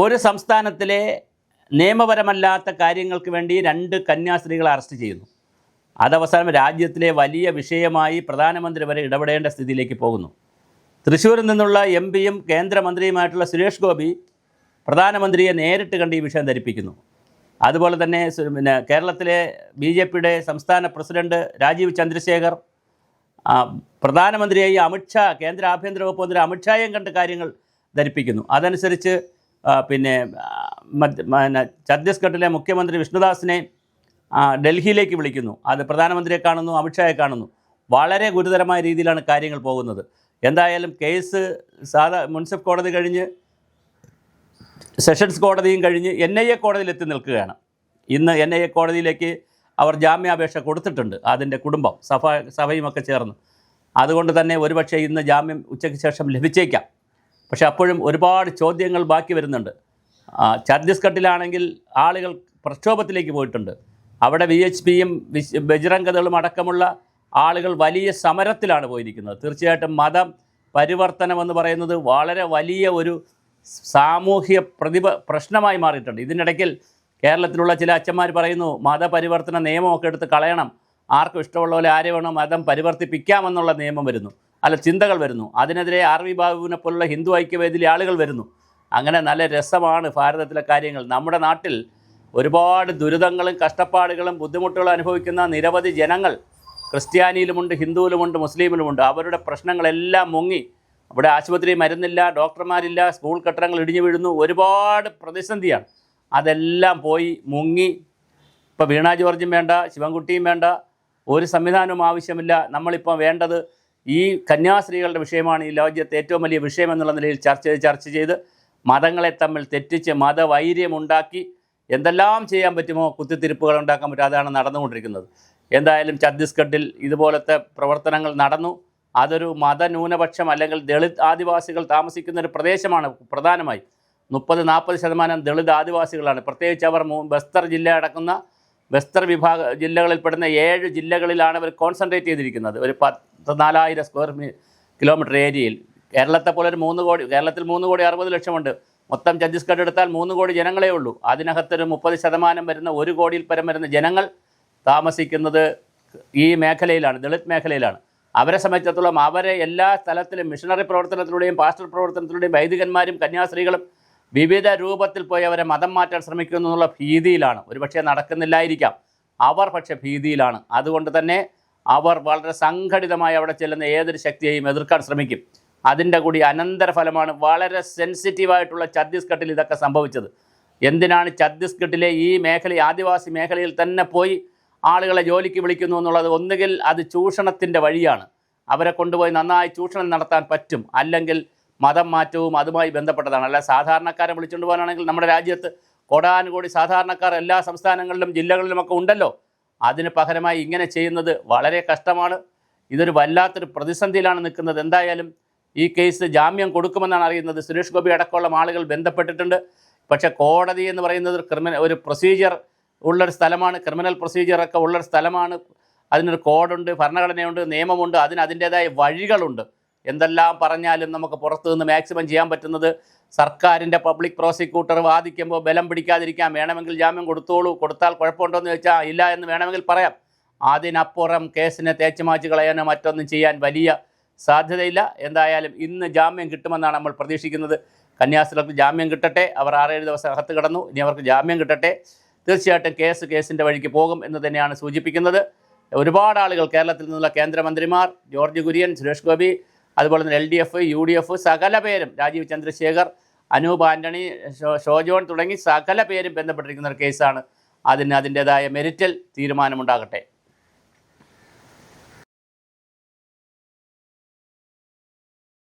ഒരു സംസ്ഥാനത്തിലെ നിയമപരമല്ലാത്ത കാര്യങ്ങൾക്ക് വേണ്ടി രണ്ട് കന്യാസ്ത്രീകളെ അറസ്റ്റ് ചെയ്യുന്നു. അതവസാനം രാജ്യത്തിലെ വലിയ വിഷയമായി പ്രധാനമന്ത്രി വരെ ഇടപെടേണ്ട സ്ഥിതിയിലേക്ക് പോകുന്നു. തൃശ്ശൂരിൽ നിന്നുള്ള എം പിയും കേന്ദ്രമന്ത്രിയുമായിട്ടുള്ള സുരേഷ് ഗോപി പ്രധാനമന്ത്രിയെ നേരിട്ട് കണ്ട് ഈ വിഷയം ധരിപ്പിക്കുന്നു. അതുപോലെ തന്നെ പിന്നെ കേരളത്തിലെ ബി ജെ പിയുടെ സംസ്ഥാന പ്രസിഡന്റ് രാജീവ് ചന്ദ്രശേഖർ പ്രധാനമന്ത്രിയായി അമിത്ഷാ കേന്ദ്ര ആഭ്യന്തര വകുപ്പ് മന്ത്രി അമിത്ഷായും കണ്ട് കാര്യങ്ങൾ ധരിപ്പിക്കുന്നു. അതനുസരിച്ച് പിന്നെ ഛത്തീസ്ഗഡിലെ മുഖ്യമന്ത്രി വിഷ്ണുദാസിനെ ഡൽഹിയിലേക്ക് വിളിക്കുന്നു. അത് പ്രധാനമന്ത്രിയെ കാണുന്നു അമിത്ഷായെ കാണുന്നു. വളരെ ഗുരുതരമായ രീതിയിലാണ് കാര്യങ്ങൾ പോകുന്നത്. എന്തായാലും കേസ് സാധാ മുൻസിഫ് കോടതി കഴിഞ്ഞ് സെഷൻസ് കോടതിയും കഴിഞ്ഞ് എൻ ഐ എ കോടതിയിൽ എത്തി നിൽക്കുകയാണ്. ഇന്ന് എൻ ഐ എ കോടതിയിലേക്ക് അവർ ജാമ്യാപേക്ഷ കൊടുത്തിട്ടുണ്ട് അതിന്റെ കുടുംബം സഭ സഭയുമൊക്കെ ചേർന്ന്. അതുകൊണ്ട് തന്നെ ഒരുപക്ഷെ ഇന്ന് ജാമ്യം ഉച്ചയ്ക്ക് ശേഷം ലഭിച്ചേക്കാം. പക്ഷെ അപ്പോഴും ഒരുപാട് ചോദ്യങ്ങൾ ബാക്കി വരുന്നുണ്ട്. ഛത്തീസ്ഗഡിലാണെങ്കിൽ ആളുകൾ പ്രക്ഷോഭത്തിലേക്ക് പോയിട്ടുണ്ട്. അവിടെ വി എച്ച് പിയും ബജ്രംഗതകളും അടക്കമുള്ള ആളുകൾ വലിയ സമരത്തിലാണ് പോയിരിക്കുന്നത്. തീർച്ചയായിട്ടും മതം പരിവർത്തനം എന്ന് പറയുന്നത് വളരെ വലിയ ഒരു സാമൂഹ്യ പ്രതിഭ പ്രശ്നമായി മാറിയിട്ടുണ്ട്. ഇതിനിടയ്ക്കിൽ കേരളത്തിലുള്ള ചില അച്ഛന്മാർ പറയുന്നു മതപരിവർത്തന നിയമമൊക്കെ എടുത്ത് കളയണം. ആർക്കും ഇഷ്ടമുള്ള പോലെ ആരെ വേണോ മതം പരിവർത്തിപ്പിക്കാമെന്നുള്ള നിയമം വരുന്നു. അല്ല ചിന്തകൾ വരുന്നു. അതിനെതിരെ ആർ വി ബാബുവിനെ പോലുള്ള ഹിന്ദു ഐക്യവേദിയിലെ ആളുകൾ വരുന്നു. അങ്ങനെ നല്ല രസമാണ് ഭാരതത്തിലെ കാര്യങ്ങൾ. നമ്മുടെ നാട്ടിൽ ഒരുപാട് ദുരിതങ്ങളും കഷ്ടപ്പാടുകളും ബുദ്ധിമുട്ടുകളും അനുഭവിക്കുന്ന നിരവധി ജനങ്ങൾ ക്രിസ്ത്യാനിയിലുമുണ്ട് ഹിന്ദുവിലുമുണ്ട് മുസ്ലിമിലുമുണ്ട്. അവരുടെ പ്രശ്നങ്ങളെല്ലാം മുങ്ങി. അവിടെ ആശുപത്രി മരുന്നില്ല ഡോക്ടർമാരില്ല സ്കൂൾ കെട്ടിടങ്ങൾ ഇടിഞ്ഞു വീഴുന്നു. ഒരുപാട് പ്രതിസന്ധിയാണ്. അതെല്ലാം പോയി മുങ്ങി. ഇപ്പോൾ വീണ ജോർജും വേണ്ട ശിവൻകുട്ടിയും വേണ്ട. ഒരു സംവിധാനവും ആവശ്യമില്ല. നമ്മളിപ്പോൾ വേണ്ടത് ഈ കന്യാസ്ത്രീകളുടെ വിഷയമാണ് ഈ ലോകത്തെ ഏറ്റവും വലിയ വിഷയം എന്നുള്ള നിലയിൽ ചർച്ച ചെയ്ത് ചർച്ച ചെയ്ത് മതങ്ങളെ തമ്മിൽ തെറ്റിച്ച് മതവൈര്യമുണ്ടാക്കി എന്തെല്ലാം ചെയ്യാൻ പറ്റുമോ കുത്തിത്തിരിപ്പുകൾ ഉണ്ടാക്കാൻ പറ്റും അതാണ് നടന്നുകൊണ്ടിരിക്കുന്നത്. എന്തായാലും ഛത്തീസ്ഗഡിൽ ഇതുപോലത്തെ പ്രവർത്തനങ്ങൾ നടന്നു. അതൊരു മതന്യൂനപക്ഷം അല്ലെങ്കിൽ ദളിത് ആദിവാസികൾ താമസിക്കുന്ന ഒരു പ്രദേശമാണ് പ്രധാനമായി. മുപ്പത് നാൽപ്പത് ശതമാനം ദളിത് ആദിവാസികളാണ്. പ്രത്യേകിച്ച് അവർ ബസ്തർ ജില്ല അടക്കുന്ന ബസ്തർ വിഭാഗ ജില്ലകളിൽപ്പെടുന്ന ഏഴ് ജില്ലകളിലാണ് അവർ കോൺസെൻട്രേറ്റ് ചെയ്തിരിക്കുന്നത്. ഒരു നാലായിരം സ്ക്വയർ കിലോമീറ്റർ ഏരിയയിൽ. കേരളത്തെ പോലെ ഒരു മൂന്ന് കോടി കേരളത്തിൽ മൂന്ന് കോടി അറുപത് ലക്ഷമുണ്ട്. മൊത്തം ഛത്തീസ്ഗഡ് എടുത്താൽ മൂന്ന് കോടി ജനങ്ങളേ ഉള്ളൂ. അതിനകത്തൊരു മുപ്പത് ശതമാനം വരുന്ന ഒരു കോടിയിൽ പരം വരുന്ന ജനങ്ങൾ താമസിക്കുന്നത് ഈ മേഖലയിലാണ് ദളിത് മേഖലയിലാണ്. അവരെ സംബന്ധിച്ചിടത്തോളം അവരെ എല്ലാ സ്ഥലത്തിലും മിഷണറി പ്രവർത്തനത്തിലൂടെയും പാസ്റ്റർ പ്രവർത്തനത്തിലൂടെയും വൈദികന്മാരും കന്യാസ്ത്രീകളും വിവിധ രൂപത്തിൽ പോയി അവരെ മതം മാറ്റാൻ ശ്രമിക്കുന്നു എന്നുള്ള ഭീതിയിലാണ്. ഒരുപക്ഷെ നടക്കുന്നില്ലായിരിക്കാം. അവർ പക്ഷെ ഭീതിയിലാണ്. അതുകൊണ്ട് തന്നെ അവർ വളരെ സംഘടിതമായി അവിടെ ചെല്ലുന്ന ഏതൊരു ശക്തിയെയും എതിർക്കാൻ ശ്രമിക്കും. അതിന്റെ കൂടി അനന്തരഫലമാണ് വളരെ സെൻസിറ്റീവായിട്ടുള്ള ഛത്തീസ്ഗഡിൽ ഇതൊക്കെ സംഭവിച്ചത്. എന്തിനാണ് ഛത്തീസ്ഗഡിലെ ഈ മേഖല ആദിവാസി മേഖലയിൽ തന്നെ പോയി ആളുകളെ ജോലിക്ക് വിളിക്കുന്നു എന്നുള്ളത്? ഒന്നുകിൽ അത് ചൂഷണത്തിന്റെ വഴിയാണ്. അവരെ കൊണ്ടുപോയി നന്നായി ചൂഷണം നടത്താൻ പറ്റും. അല്ലെങ്കിൽ മതം മാറ്റവും അതുമായി ബന്ധപ്പെട്ടതാണ്. അല്ല സാധാരണക്കാരെ വിളിച്ചുകൊണ്ട് പോകാനാണെങ്കിൽ നമ്മുടെ രാജ്യത്ത് കോടാനുകോടി സാധാരണക്കാർ എല്ലാ സംസ്ഥാനങ്ങളിലും ജില്ലകളിലുമൊക്കെ ഉണ്ടല്ലോ. അതിന് പകരമായി ഇങ്ങനെ ചെയ്യുന്നത് വളരെ കഷ്ടമാണ്. ഇതൊരു വല്ലാത്തൊരു പ്രതിസന്ധിയിലാണ് നിൽക്കുന്നത്. എന്തായാലും ഈ കേസ് ജാമ്യം കൊടുക്കുമെന്നാണ് അറിയുന്നത്. സുരേഷ് ഗോപി അടക്കമുള്ള ആളുകൾ ബന്ധപ്പെട്ടിട്ടുണ്ട്. പക്ഷേ കോടതി എന്ന് പറയുന്നത് ക്രിമിനൽ ഒരു പ്രൊസീജിയർ ഉള്ളൊരു സ്ഥലമാണ്. ക്രിമിനൽ പ്രൊസീജിയറൊക്കെ ഉള്ളൊരു സ്ഥലമാണ്. അതിനൊരു കോഡുണ്ട് ഭരണഘടനയുണ്ട് നിയമമുണ്ട് അതിന് അതിന്റേതായ വഴികളുണ്ട്. എന്തെല്ലാം പറഞ്ഞാലും നമുക്ക് പുറത്തുനിന്ന് മാക്സിമം ചെയ്യാൻ പറ്റുന്നത് സർക്കാരിന്റെ പബ്ലിക് പ്രോസിക്യൂട്ടർ വാദിക്കുമ്പോൾ ബലം പിടിക്കാതിരിക്കാം വേണമെങ്കിൽ ജാമ്യം കൊടുത്തോളൂ. കൊടുത്താൽ കുഴപ്പമുണ്ടോ എന്ന് ചോദിച്ചാൽ ഇല്ല എന്ന് വേണമെങ്കിൽ പറയാം. അതിനപ്പുറം കേസിനെ തേച്ച് മാച്ച് കളയാനോ മറ്റൊന്നും ചെയ്യാൻ വലിയ സാധ്യതയില്ല. എന്തായാലും ഇന്ന് ജാമ്യം കിട്ടുമെന്നാണ് നമ്മൾ പ്രതീക്ഷിക്കുന്നത്. കന്യാസ്ത്രീകൾക്ക് ജാമ്യം കിട്ടട്ടെ. അവർ ആറേഴ് ദിവസം അകത്ത് കിടന്നു. ഇനി അവർക്ക് ജാമ്യം കിട്ടട്ടെ. തീർച്ചയായിട്ടും കേസ് കേസിന്റെ വഴിക്ക് പോകും എന്ന് തന്നെയാണ് സൂചിപ്പിക്കുന്നത്. ഒരുപാട് ആളുകൾ കേരളത്തിൽ നിന്നുള്ള കേന്ദ്രമന്ത്രിമാർ ജോർജ് കുര്യൻ സുരേഷ് ഗോപി അതുപോലെ തന്നെ L D F U D F സകല പേരും രാജീവ് ചന്ദ്രശേഖർ അനൂപ് ആന്റണി ഷോജോൺ തുടങ്ങി സകല പേരും ബന്ധപ്പെട്ടിരിക്കുന്ന ഒരു കേസാണ് അതിന് അതിന്റേതായ മെരിറ്റൽ തീരുമാനമുണ്ടാകട്ടെ.